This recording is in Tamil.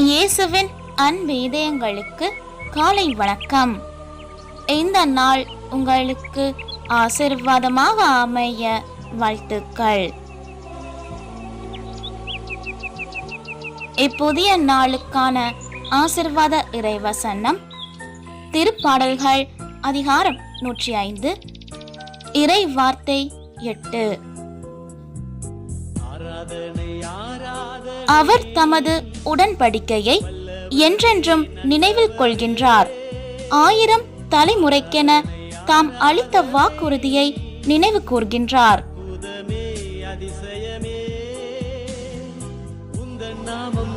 இயேசுவின் அன்பு இதயங்களுக்கு காலை வணக்கம். இந்த நாள் உங்களுக்கு ஆசிர்வாதமாக அமைய வாழ்த்துக்கள். இப்புதிய நாளுக்கான ஆசிர்வாத இறைவசனம் திருப்பாடல்கள் அதிகாரம் நூற்றி ஐந்து இறை வார்த்தை எட்டு அவர் தமது உடன்படிக்கையை என்றென்றும் நினைவில் கொள்கின்றார். ஆயிரம் தலைமுறைக்கென தாம் அளித்த வாக்குறுதியை நினைவு கூர்கின்றார். நாமம்